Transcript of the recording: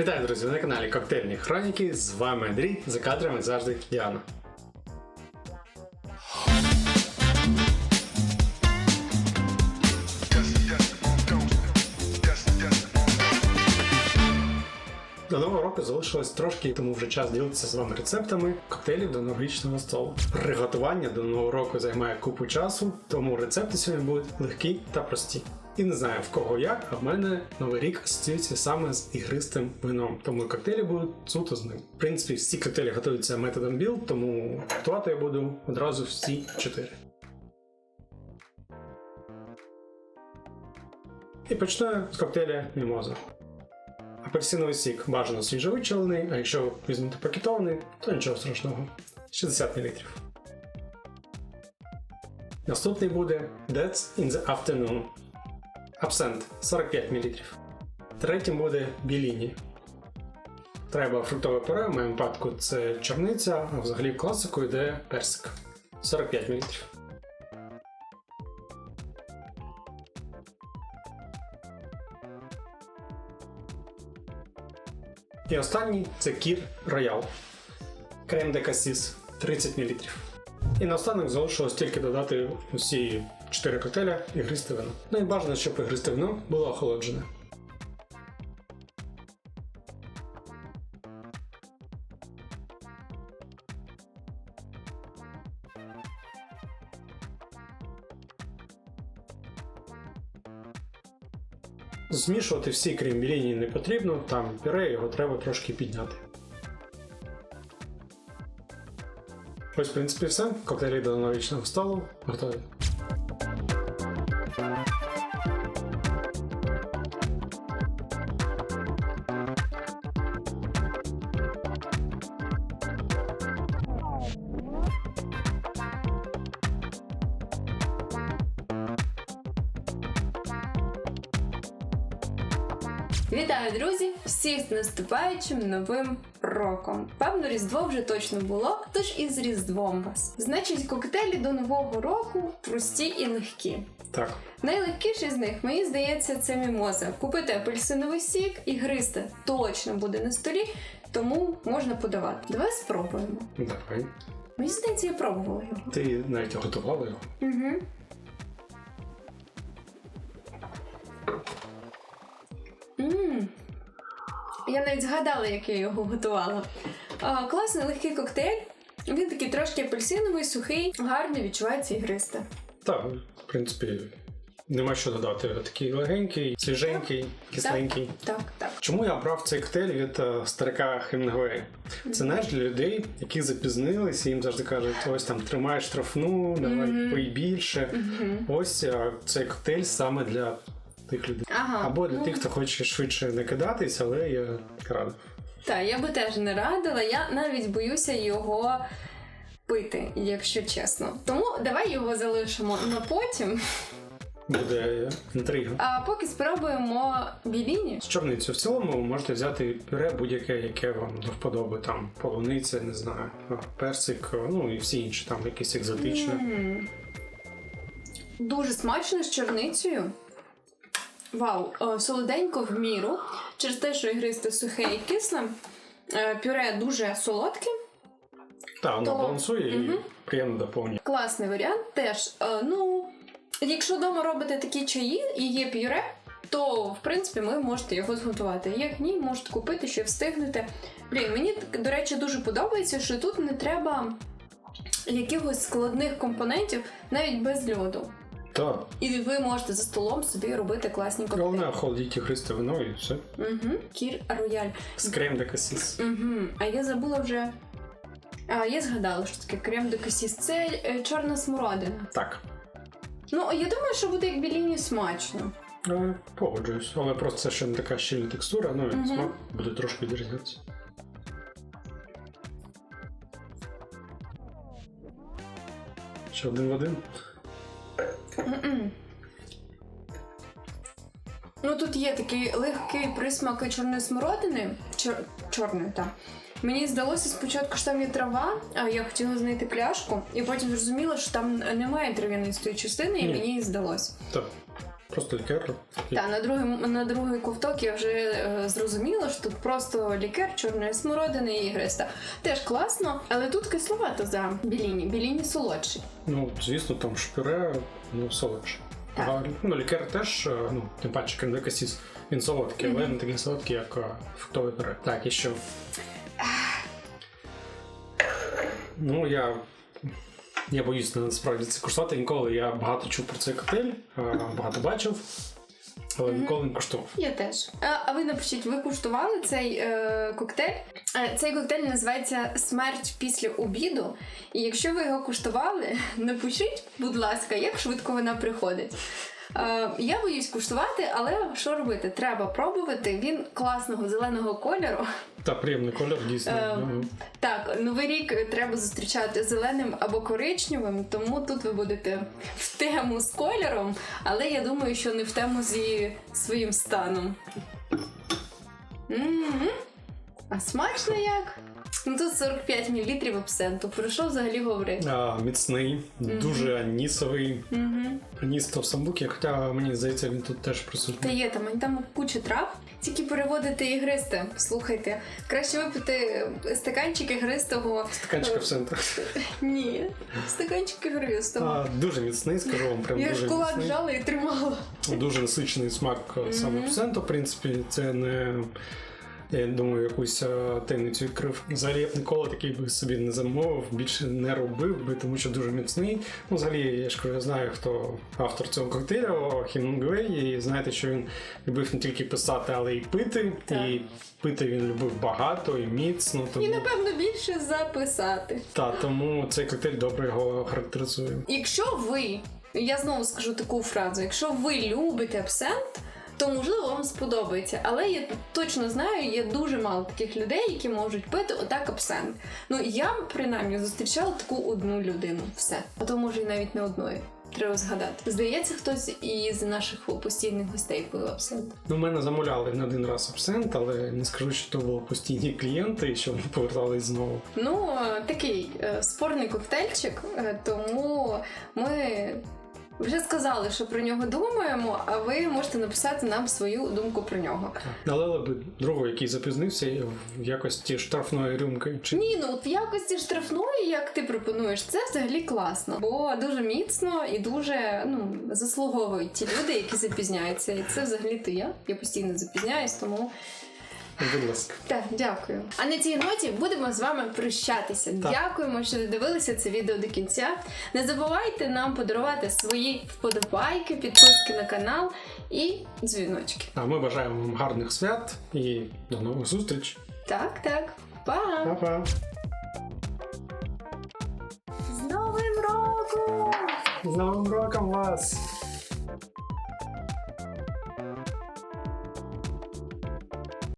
Вітаю, друзі, на каналі Коктейльні Хроніки. З вами Андрій, за кадрами завжди Діана. До нового року залишилось трошки, тому вже час ділитися з вами рецептами коктейлів до новорічного столу. Приготування до нового року займає купу часу, тому рецепти сьогодні будуть легкі та прості. І не знаю в кого як, а в мене новий рік асоціюється саме з ігристим вином, тому і коктейлі будуть суто з ним. В принципі, всі коктейлі готуються методом біл, тому готувати я буду одразу всі чотири. І почну з коктейля Мімоза. Апельсиновий сік бажано свіжовичалений, а якщо візьмете пакетований, то нічого страшного. 60 мл. Наступний буде That's in the Afternoon. Абсент 45 мл. Третім буде Біліні. Треба фруктове пюре, в моєму випадку це чорниця, а взагалі класику йде персик 45 мл. І останній це кір роял. Крем де касіс 30 мл. І наостанок залишилось тільки додати усі 4 коктейля і гристи вино. Ну і бажано, щоб ігристе вино було охолоджене. Змішувати всі крім біліні не потрібно, там пюре його треба трошки підняти. Ось, в принципі, все. Коктейлі до новорічного столу готові. Вітаю, друзі! Всіх з наступаючим новим роком. Певно, Різдво вже точно було, тож і з Різдвом вас. Значить, коктейлі до Нового року прості і легкі. Так. Найлегкіший з них, мені здається, це мімоза. Купити апельсиновий сік і гристи точно буде на столі, тому можна подавати. Давай спробуємо. Давай. Мені здається, я пробувала його. Ти навіть готувала його. Угу. Я навіть згадала, як я його готувала. А, класний легкий коктейль. Він такий трошки апельсиновий, сухий, гарно відчувається ігристе. Так, в принципі, нема що додати. Такий легенький, свіженький, кисленький. Так, так. Чому я обрав цей коктейль від е, старика Хемінгуея? Це знаєш для людей, які запізнилися, їм завжди кажуть, ось там тримай штрафну, давай пий більше. Ось е, цей коктейль саме для тих людей. Ага. Або для ну, тих, хто хоче швидше не кидатись, але я радий. Так, я би теж не радила, я навіть боюся його пити, якщо чесно. Тому давай його залишимо на потім. Буде інтрига. А поки спробуємо біліні. З чорницю в цілому ви можете взяти пюре будь-яке, яке вам до вподоби. Там полуниця, не знаю, персик, ну і всі інші, там якісь екзотичне. М. Дуже смачно з чорницею. Вау, е, солоденько в міру. Через те, що ігристе сухе і кисле. Е, Пюре дуже солодке. Так, воно То- балансує і приємно доповнює. Класний варіант теж. Е, Ну, якщо вдома робите такі чаї і є пюре, то в принципі ви можете його зготувати. Як ні, можете купити, ще встигнете. Блін, мені до речі дуже подобається, що тут не треба якихось складних компонентів навіть без льоду. Так, І ви можете за столом собі робити класні коктейлі. головне охолодіть ігристе вино і все. Угу. Кір рояль. З крем де касіс. Угу. А я забула вже. А, я згадала, що таке крем де касіс. Це е, чорна смородина. Так. Ну, я думаю, що буде як біліні смачно. Е, Погоджуюсь, але просто це ще не така щільна текстура, ну і Мгм. смак буде трошки відрізнятися. Ще один в один. Ну, тут є такий легкий присмак чорної смородини. Чор... Чорної, так. Мені здалося спочатку, що там є трава, а я хотіла знайти пляшку, і потім зрозуміла, що там немає трав'янистої частини, і Ні. мені здалося. Так. Просто лікер. Та на другий, на другий ковток я вже е, зрозуміла, що тут просто лікер чорної смородини і ігриста. Теж класно, але тут кисловато за біліні. Біліні солодший. Ну, звісно, там ж пюре, ну, солодше. Так. А, ну, лікер теж, е, ну, тим паче кремдекасіс, він солодкий, але не такий солодкий, як е, фруктове пюре. Так, і що? Ну, я. Я боюсь насправді це куштувати. Ніколи я багато чув про цей коктейль, багато бачив, але Мгм. ніколи не куштував. Я теж. А, а ви напишіть, ви куштували цей е, коктейль? Е, цей коктейль називається Смерть після обіду. І якщо ви його куштували, напишіть, будь ласка, як швидко вона приходить. Е, я боюсь куштувати, але що робити? Треба пробувати. Він класного зеленого кольору. Та приємний колір, дійсно. Е, Так, новий рік треба зустрічати зеленим або коричневим, тому тут ви будете в тему з кольором, але я думаю, що не в тему зі своїм станом. М-м. А смачно як? Ну тут 45 мл абсенту. Про що взагалі говорити? а, міцний, Мгм. дуже анісовий. Угу. Аніс то в самбукі, хоча мені здається, він тут теж Та є там, там куча трав. Тільки переводити ігристе. Слухайте, краще випити стаканчик ігристого. Стаканчика в. Ні, стаканчик ігристого. А, дуже міцний, скажу вам, прям Я дуже ж кулак жала і тримала. Дуже насичений смак е, саме абсенту, в принципі, це не. Я думаю, якусь е, таємницю відкрив. Взагалі я б ніколи такий би собі не замовив, більше не робив би, тому що дуже міцний. Ну, взагалі, я ж кажу, знаю, хто автор цього коктейлю, Хемінгуей, і знаєте, що він любив не тільки писати, але й пити. Так. І пити він любив багато і міцно. Тому, І напевно більше записати. та, тому цей коктейль добре його характеризує. Якщо ви, я знову скажу таку фразу: якщо ви любите абсент, то можливо вам сподобається. Але я точно знаю, є дуже мало таких людей, які можуть пити отак абсент. Ну я принаймні зустрічала таку одну людину. Все. А то може і навіть не одної. Треба згадати. Здається, хтось із наших постійних гостей пив абсент. Ну, мене замовляли не один раз абсент, але не скажу, що то були постійні клієнти, і що вони повертались знову. Ну, такий е, спорний коктейльчик, е, тому ми вже сказали, що про нього думаємо, а ви можете написати нам свою думку про нього. Налили би другого, який запізнився в якості штрафної рюмки. Чи Ні, ну от в якості штрафної, як ти пропонуєш, це взагалі класно, бо дуже міцно і дуже ну заслуговують ті люди, які запізняються. І це взагалі то я. Я постійно запізняюсь, тому будь ласка. Так, дякую. А на цій ноті будемо з вами прощатися. Так. Дякуємо, що додивилися це відео до кінця. Не забувайте нам подарувати свої вподобайки, підписки на канал і дзвіночки. А ми бажаємо вам гарних свят і до нових зустріч. Так, так, па! Па-па! З Новим роком! З Новим роком вас!